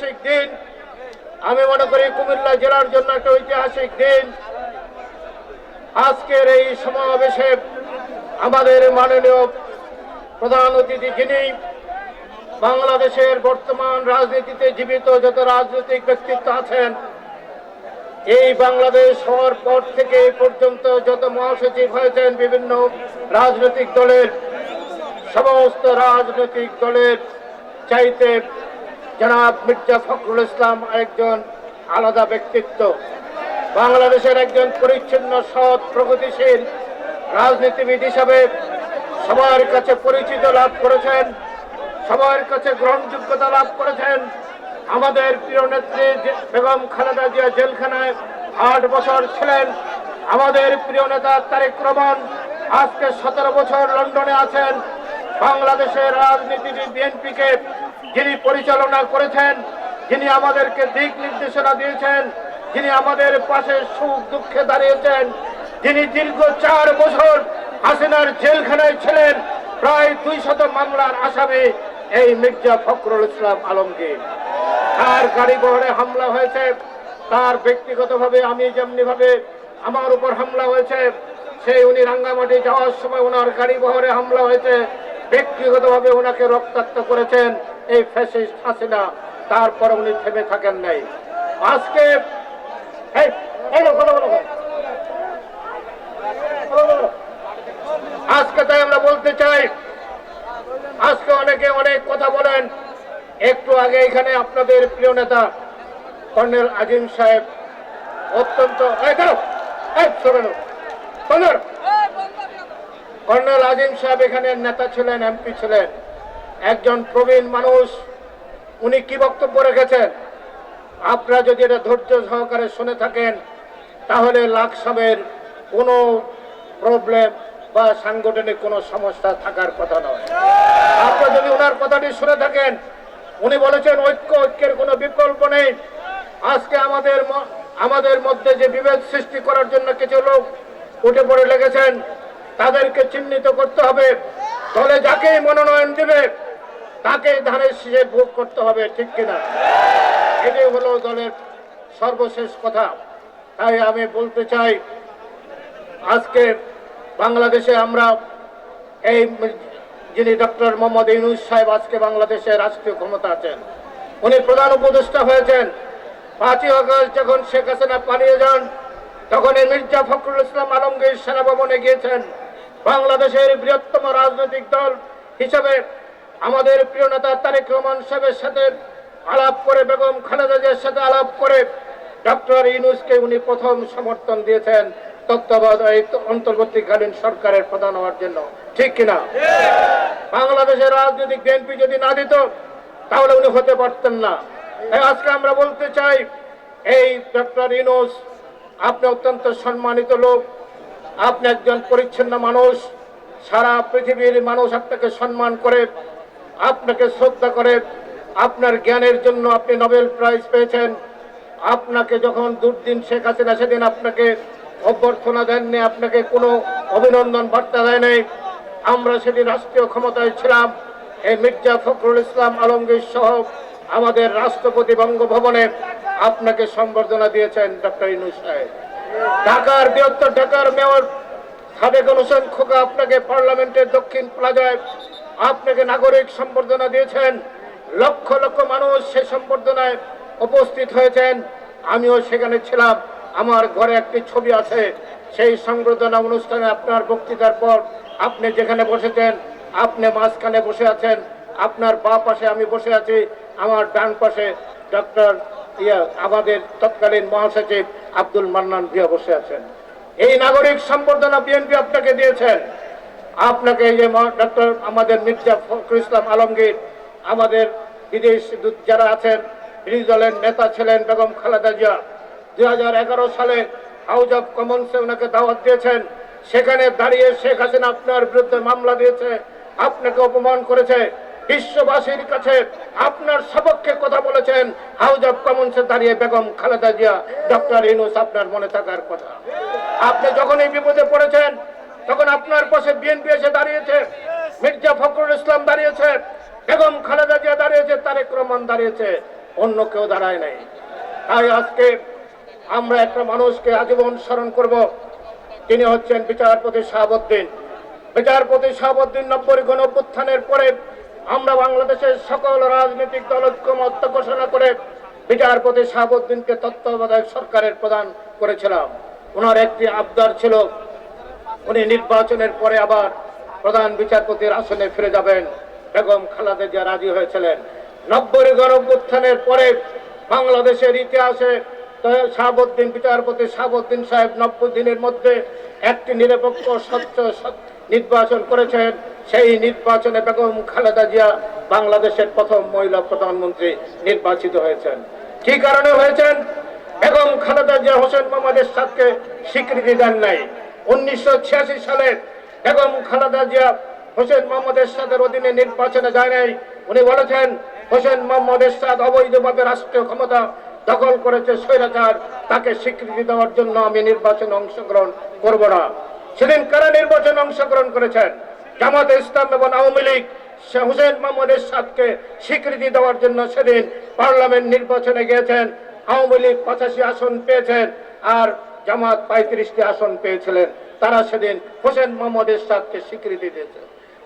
ঐতিহাসিক দিন। আমি মনে করি কুমিল্লা জেলার জন্য একটা ঐতিহাসিক দিন। আজকের এই সমাবেশে আমাদের মাননীয় প্রধান অতিথি যিনি বাংলাদেশের বর্তমান রাজনীতিতে জীবিত যত রাজনৈতিক ব্যক্তিত্ব আছেন, এই বাংলাদেশ হওয়ার পর থেকে পর্যন্ত যত মহাসচিব হয়েছেন বিভিন্ন রাজনৈতিক দলের, সমস্ত রাজনৈতিক দলের চাইতে জনাব মির্জা ফখরুল ইসলাম একজন আলাদা ব্যক্তিত্ব। বাংলাদেশের একজন পরিচ্ছন্ন, সৎ, প্রগতিশীল রাজনীতিবিদ হিসাবে সবার কাছে পরিচিত লাভ করেছেন, সবার কাছে গ্রহণযোগ্যতা লাভ করেছেন। আমাদের প্রিয় নেত্রী বেগম খালেদা জিয়া জেলখানায় আট বছর ছিলেন। আমাদের প্রিয় নেতা তারেক রহমান আজকে সতেরো বছর লন্ডনে আছেন। বাংলাদেশের রাজনীতিবিদ বিএনপিকে যিনি পরিচালনা করেছেন, যিনি আমাদেরকে দিক নির্দেশনা দিয়েছেন, যিনি আমাদের পাশে সুখ দুঃখে দাঁড়িয়েছেন, যিনি দীর্ঘ চার বছর হাসিনার জেলখানায় ছিলেন, প্রায় দুই শত মামলার আসামি এই মির্জা ফখরুল ইসলাম আলমগীর। তার গাড়ি বহরে হামলা হয়েছে, তার ব্যক্তিগতভাবে আমি যেমনি ভাবে আমার উপর হামলা হয়েছে, সেই উনি রাঙ্গামাটি যাওয়ার সময় ওনার গাড়ি বহরে হামলা হয়েছে ব্যক্তিগতভাবে ওনাকে রক্তাক্ত করেছেন এই ফ্যাসিস্ট হাসিনা। তারপর উনি থেমে থাকেন নাই। আজকে। আজকে তাই আমরা বলতে চাই আজকে অনেকে অনেক কথা বলেন। একটু আগে এখানে আপনাদের প্রিয় নেতা কর্নেল আজিম সাহেব অত্যন্ত এই দাও, এই সরে নাও, বন্ধ করো। কর্নেল আজিম সাহেব এখানে নেতা ছিলেন, এমপি ছিলেন। একজন প্রবীণ মানুষ, উনি কি বক্তব্য রেখেছেন? আপনারা যদি এটা ধৈর্য সহকারে শুনে থাকেন, তাহলে লাকসামের কোনো প্রবলেম বা সাংগঠনিক কোনো সমস্যা থাকার কথা নয়। আপনারা যদি ওনার কথাটি শুনে থাকেন, উনি বলেছেন ঐক্য, ঐক্যের কোনো বিকল্প নেই। আজকে আমাদের আমাদের মধ্যে যে বিভেদ সৃষ্টি করার জন্য কিছু লোক উঠে পড়ে লেগেছেন তাদেরকে চিহ্নিত করতে হবে। দলে যাকেই মনোনয়ন দিবে তাকে ধানের শীষে ভোগ করতে হবে, ঠিক কিনা? এটাই হলো দলের সর্বশেষ কথা। তাই আমি বলতে চাই, আজকে বাংলাদেশে আমরা এই যিনি ডক্টর মোহাম্মদ ইউনুস সাহেব আজকে বাংলাদেশে রাষ্ট্রীয় ক্ষমতা আছেন, উনি প্রধান উপদেষ্টা হয়েছেন। পাঁচই আগস্ট যখন শেখ হাসিনা পালিয়ে যান তখন এই মির্জা ফখরুল ইসলাম আলমগীর সেনাভবনে গিয়েছেন বাংলাদেশের বৃহত্তম রাজনৈতিক দল হিসাবে আমাদের প্রিয় নেতা তারেক রহমান সাহেবের সাথে আলাপ করে, বেগম খালেদা জিয়ার সাথে আলাপ করে ডক্টর ইউনুসকে উনি প্রথম সমর্থন দিয়েছেন তত্ত্বাবধায়ক অন্তর্বর্তীকালীন সরকারের প্রধান হওয়ার জন্য। ঠিক কিনা? বাংলাদেশের রাজনৈতিক বিএনপি যদি না দিত, তাহলে উনি হতে পারতেন না। তাই আজকে আমরা বলতে চাই, এই ডক্টর ইউনুস, আপনি অত্যন্ত সম্মানিত লোক আপনি একজন পরিচ্ছন্ন মানুষ, সারা পৃথিবীর মানুষ আপনাকে সম্মান করে, আপনাকে শ্রদ্ধা করে, আপনার জ্ঞানের জন্য আপনি নোবেল প্রাইজ পেয়েছেন। আপনাকে যখন দুর্দিন শেখ হাসিনা সেদিন আপনাকে অভ্যর্থনা দেননি, আপনাকে কোনো অভিনন্দন বার্তা দেয় নাই আমরা সেদিন রাষ্ট্রীয় ক্ষমতায় ছিলাম। এই মির্জা ফখরুল ইসলাম আলমগীর সহ আমাদের রাষ্ট্রপতি বঙ্গভবনে আপনাকে সম্বর্ধনা দিয়েছেন ডক্টর ইনু সাহেব। ঢাকার বৃহত্তর ঢাকার মেয়র সাবেক হোসেন খোকা আপনাকে পার্লামেন্টের দক্ষিণ প্লাজায় আপনাকে নাগরিক সম্বর্ধনা দিয়েছেন। লক্ষ লক্ষ মানুষ সে সম্বর্ধনায় উপস্থিত হয়েছেন। আমিও সেখানে ছিলাম। আমার ঘরে একটি ছবি আছে। সেই সংবর্ধনা অনুষ্ঠানে আপনার বক্তৃতার পর আপনি যেখানে বসেছেন, আপনি মাঝখানে বসে আছেন। আপনার বা পাশে আমি বসে আছি। আমার ডান পাশে ডক্টর ইয়া, আমাদের তৎকালীন মহাসচিব আব্দুল মান্নান ভিয়া বসে আছেন। এই নাগরিক সম্বর্ধনা বিএনপি আপনাকে দিয়েছেন। আপনাকে এই যে ডক্টর আমাদের মির্জা ফখরুল ইসলাম আলমগীর, আমাদের বিদেশ যারা আছেন বিরোধী দলের নেতা ছিলেন বেগম খালেদা জিয়া। দুই হাজার এগারো সালে হাউস অফ কমন্সে ওনাকে দাওয়াত দিয়েছেন। সেখানে দাঁড়িয়ে শেখ হাসিনা আপনার বিরুদ্ধে মামলা দিয়েছে, আপনাকে অপমান করেছে। বিশ্ববাসীর কাছে আপনার সপক্ষে কথা বলেছেন হাউস অফ কমন্সে দাঁড়িয়ে বেগম খালেদা জিয়া। ডক্টর ইনুস আপনার মনে থাকার কথা। আপনি যখন এই বিপদে পড়েছেন, তখন আপনার পাশে বিএনপি এসে দাঁড়িয়েছে, মির্জা ফখরুল ইসলাম দাঁড়িয়েছে, বেগম খালেদা জিয়া দাঁড়িয়েছে, তারেক রহমান দাঁড়িয়েছে, অন্য কেউ দাঁড়ায় নাই। তাই আজকে আমরা একটা মানুষকে আজীবন স্মরণ করব। তিনি হচ্ছেন বিচারপতি শাহাবুদ্দিন। বিচারপতি শাহাবুদ্দিন নব্বই গণ পরে আমরা বাংলাদেশের সকল রাজনৈতিক দল ঐক্যমত্য ঘোষণা করে বিচারপতি শাহাবুদ্দিনকে তত্ত্বাবধায়ক সরকারের প্রদান করেছিলাম। ওনার একটি আবদার ছিল, উনি নির্বাচনের পরে আবার প্রধান বিচারপতির আসনে ফিরে যাবেন। বেগম খালাদে জিয়া রাজি হয়েছিলেন। নব্বই গণঅভ্যুত্থানের পরে বাংলাদেশের ইতিহাসে শাহাবুদ্দিন, বিচারপতি শাহাবুদ্দিন সাহেব নব্বই দিনের মধ্যে একটি নিরপেক্ষ, স্বচ্ছ নির্বাচন করেছেন সেই নির্বাচনে বেগম খালেদা জিয়া বাংলাদেশের প্রথম মহিলা প্রধানমন্ত্রী নির্বাচিত হয়েছেন। কি কারণে হয়েছেন? বেগম খালেদা জিয়া হোসেন মোহাম্মদ এরশাদকে স্বীকৃতি দেন নাই। উনিশশো ছিয়াশি সালে বেগম খালেদা জিয়া হোসেন মোহাম্মদ এরশাদের অধীনে নির্বাচনে যায় নাই। উনি বলেছেন, হোসেন মোহাম্মদ এরশাদ অবৈধভাবে রাষ্ট্রীয় ক্ষমতা দখল করেছে স্বৈরাচার। তাকে স্বীকৃতি দেওয়ার জন্য আমি নির্বাচনে অংশগ্রহণ করব না। সেদিন কারা নির্বাচনে অংশগ্রহণ করেছেন? জামাত ইসলাম এবং আওয়ামী লীগ হুসেন মোহাম্মদ এরশাদকে স্বীকৃতি দেওয়ার জন্য সেদিন পার্লামেন্ট নির্বাচনে গিয়েছেন। আওয়ামী লীগ পঁচাশি আসন পেয়েছেন আর জামাত পঁয়ত্রিশটি আসন পেয়েছিলেন। তারা সেদিন হোসেন মোহাম্মদ এরশাদকে স্বীকৃতি দিয়েছে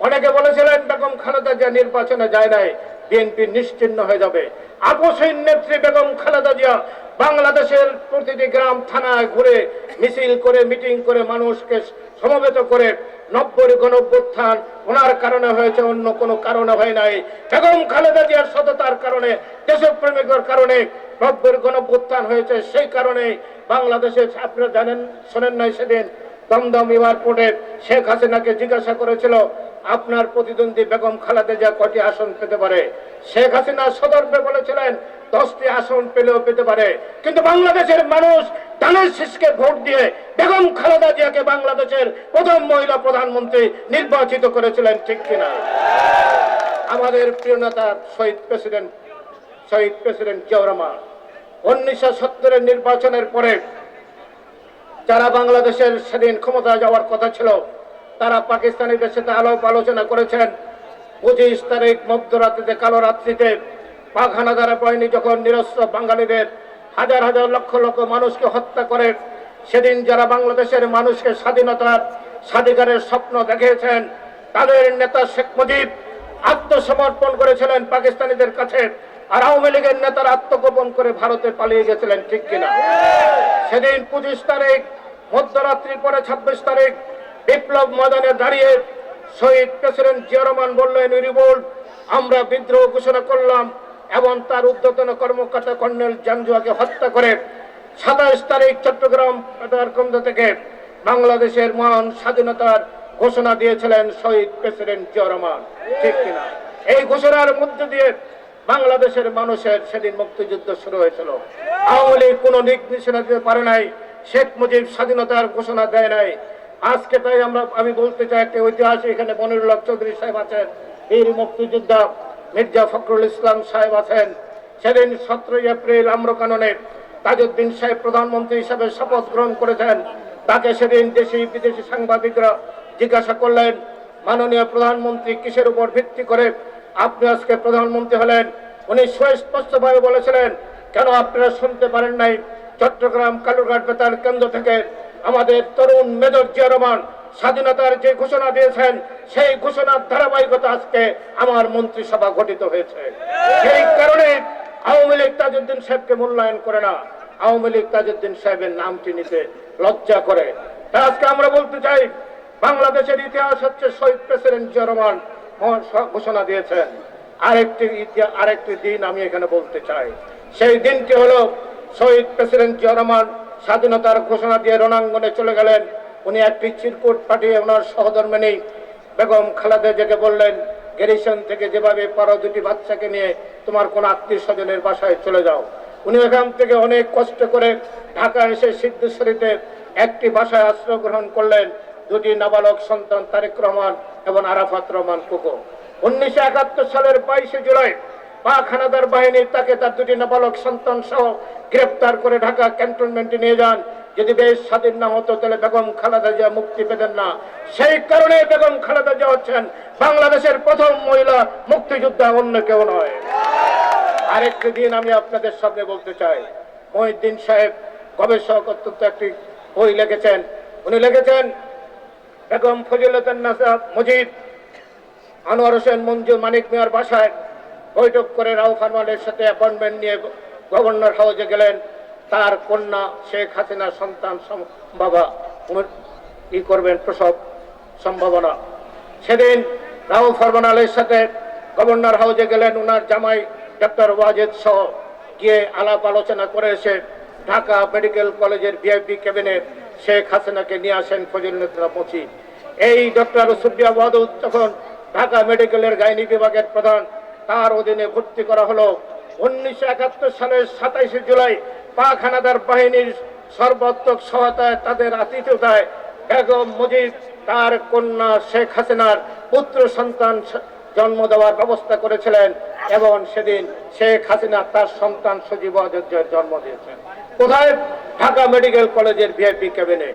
অনেকে বলেছিলেন, বেগম খালেদা জিয়া নির্বাচনে যায় নাই। বিএনপি নিশ্চিন্ন হয়ে যাবে। আপসীন নেত্রী বেগম খালেদা জিয়া বাংলাদেশের প্রতিটি গ্রাম, থানায় ঘুরে মিছিল করে, মিটিং করে মানুষকে সমবেত করে নব্বই গণঅভ্যুত্থান ওনার কারণে হয়েছে, অন্য কোনো কারণে হয় নাই। বেগম খালেদা জিয়ার সততার কারণে, দেশপ্রেমিকের কারণে নব্বই গণঅভ্যুত্থান হয়েছে, সেই কারণে বাংলাদেশে আপনারা জানেন, শোনেন নাই সেদিন, দমদম এয়ারপোর্টে শেখ হাসিনাকে জিজ্ঞাসা করেছিল আপনার প্রতিদ্বন্দ্বী বেগম খালেদা যা কটি আসন পেতে পারে? শেখ হাসিনা সদর্পে বলেছিলেন, দশটি আসন পেলেও পেতে পারে। কিন্তু বাংলাদেশের মানুষ ধানের ভোট দিয়ে বেগম খালেদা জিয়াকে বাংলাদেশের প্রথম মহিলা প্রধানমন্ত্রী নির্বাচিত করেছিলেন, ঠিক কিনা? আমাদের প্রিয় নেতা শহীদ প্রেসিডেন্ট শহীদ প্রেসিডেন্ট জিয়াউর রহমান, উনিশশো সত্তরের নির্বাচনের পরে যারা বাংলাদেশের সেদিন ক্ষমতা যাওয়ার কথা ছিল তারা পাকিস্তানিদের সাথে আলাপ আলোচনা করেছেন। পঁচিশ তারিখ মধ্যরাত্রিতে কালো রাত্রিতে পাক হানাদারা বাহিনী যখন নিরস্ত্র বাঙালিদের হাজার হাজার লক্ষ লক্ষ মানুষকে হত্যা করে, সেদিন যারা বাংলাদেশের মানুষকে স্বাধীনতার স্বাধিকারের স্বপ্ন দেখিয়েছেন, তাদের নেতা শেখ মুজিব আত্মসমর্পণ করেছিলেন পাকিস্তানিদের কাছে আর আওয়ামী লীগের নেতারা আত্মগোপন করে ভারতে পালিয়ে গেছিলেন, ঠিক কিনা? সেদিন পঁচিশ তারিখ মধ্যরাত্রির পরে ছাব্বিশ তারিখ বিপ্লব ময়দানে দাঁড়িয়ে শহীদ প্রেসিডেন্ট জিয়া রহমান বললেন আমরা বিদ্রোহ ঘোষণা করলাম এবং তার উদ্যতন কর্মকর্তা কর্নেল জাঞ্জুয়াকে হত্যা করে সাতাশ তারিখ চট্টগ্রাম কেন্দ্র থেকে বাংলাদেশের মহান স্বাধীনতার ঘোষণা দিয়েছিলেন শহীদ প্রেসিডেন্ট জিয়া রহমান। ঠিক কিনা? এই ঘোষণার মধ্যে দিয়ে বাংলাদেশের মানুষের সেদিন মুক্তিযুদ্ধ শুরু হয়েছিল। আওয়ামী লীগ কোনো নিষেধা দিতে পারে নাই, শেখ মুজিব স্বাধীনতার ঘোষণা দেয় নাই। আজকে তাই আমরা, আমি বলতে চাই একটা ঐতিহাসিক, এখানে মনিরুল্লাহ চৌধুরী সাহেব আছেন। বীর মুক্তিযোদ্ধা মির্জা ফখরুল ইসলাম সাহেব আছেন। সেদিন সতেরোই এপ্রিল আম্রকাননের তাজউদ্দিন সাহেব প্রধানমন্ত্রী হিসাবে শপথ গ্রহণ করেছেন। তাকে সেদিন দেশি বিদেশি সাংবাদিকরা জিজ্ঞাসা করলেন, মাননীয় প্রধানমন্ত্রী, কিসের উপর ভিত্তি করে আপনি আজকে প্রধানমন্ত্রী হলেন? উনি সুস্পষ্টভাবে বলেছিলেন, কেন আপনারা শুনতে পারেন নাই? চট্টগ্রাম কালুরঘাট বেতার কেন্দ্র থেকে আমাদের তরুণ মেজর জিয়া রহমান স্বাধীনতার যে ঘোষণা দিয়েছেন, সেই ঘোষণার ধারাবাহিকতা আজকে আমার মন্ত্রিসভা গঠিত হয়েছে। সেই কারণে আওয়ামী লীগ তাজউদ্দিন সাহেবকে মূল্যায়ন করে না। আওয়ামী লীগ তাজউদ্দিন সাহেবের নামটি নিতে লজ্জা করে। তাই আজকে আমরা বলতে চাই, বাংলাদেশের ইতিহাস হচ্ছে শহীদ প্রেসিডেন্ট জিয়া রহমান ঘোষণা দিয়েছেন। আরেকটি ইতিহাস আরেকটি দিন আমি এখানে বলতে চাই। সেই দিনটি হলো শহীদ প্রেসিডেন্ট জিয়া রহমান স্বাধীনতার ঘোষণা দিয়ে রণাঙ্গনে চলে গেলেন। উনি একটি চিরকুট পাঠিয়ে ওনার সহধর্মিনী বেগম খালাদে জেগে বললেন গ্যারিসন থেকে যেভাবে পারো দুটি বাচ্চাকে নিয়ে তোমার কোন আত্মীয় স্বজনের বাসায় চলে যাও। উনি এখান থেকে অনেক কষ্ট করে ঢাকা এসে সিদ্ধেশ্বরীতে একটি বাসায় আশ্রয় গ্রহণ করলেন দুটি নাবালক সন্তান তারেক রহমান এবং আরাফাত রহমান কুকো। উনিশশো সালের বাইশে জুলাই পাক হানাদার বাহিনী তাকে তার দুটি নাবালক সন্তান সহ গ্রেপ্তার করে ঢাকা ক্যান্টনমেন্টে নিয়ে যান। যদি দেশ স্বাধীন না হতো, তাহলে বেগম খালেদা জিয়া মুক্তি পেতেন না। সেই কারণে বেগম খালেদা জিয়া হচ্ছেন বাংলাদেশের প্রথম মহিলা মুক্তিযোদ্ধা, অন্য কেউ নয়। আরেকটি দিন আমি আপনাদের সামনে বলতে চাই। মহিউদ্দিন সাহেব গবেষক, অত্যন্ত একটি বই লিখেছেন। উনি লিখেছেন, বেগম ফজিলতুন নাসা মুজিব, আনোয়ার হোসেন মঞ্জু মানিক মিয়ার বাসায় বৈঠক করে রাও ফারমানের সাথে অ্যাপয়েন্টমেন্ট নিয়ে গভর্নর হাউসে গেলেন। তার কন্যা শেখ হাসিনার সন্তান বাবা কি করবেন প্রসব সম্ভাবনা। সেদিন রাও ফরমানালের সাথে গভর্নর হাউসে গেলেন ওনার জামাই ডক্টর ওয়াজেদ সহ। গিয়ে আলাপ আলোচনা করে এসে ঢাকা মেডিকেল কলেজের ভিআইপি ক্যাবিনে শেখ হাসিনাকে নিয়ে আসেন ফজিলুল্লাহ মুচি এই ডক্টর সুবিয়া ওয়াদুদ তখন ঢাকা মেডিকেলের গাইনি বিভাগের প্রধান তার অধীনে ভর্তি করা হলো। উনিশশো একাত্তর সালের সাতাইশে জুলাই পাক হানাদার বাহিনীর সর্বাত্মক সহায়তায় তাদের আতিথ্যতায় বেগম মুজিব, তার কন্যা শেখ হাসিনার পুত্র সন্তান জন্ম দেওয়ার ব্যবস্থা করেছিলেন এবং সেদিন শেখ হাসিনা তার সন্তান সজীব জন্ম দিয়েছেন। কোথায়? ঢাকা মেডিকেল কলেজের ভিআইপি ক্যাবিনে।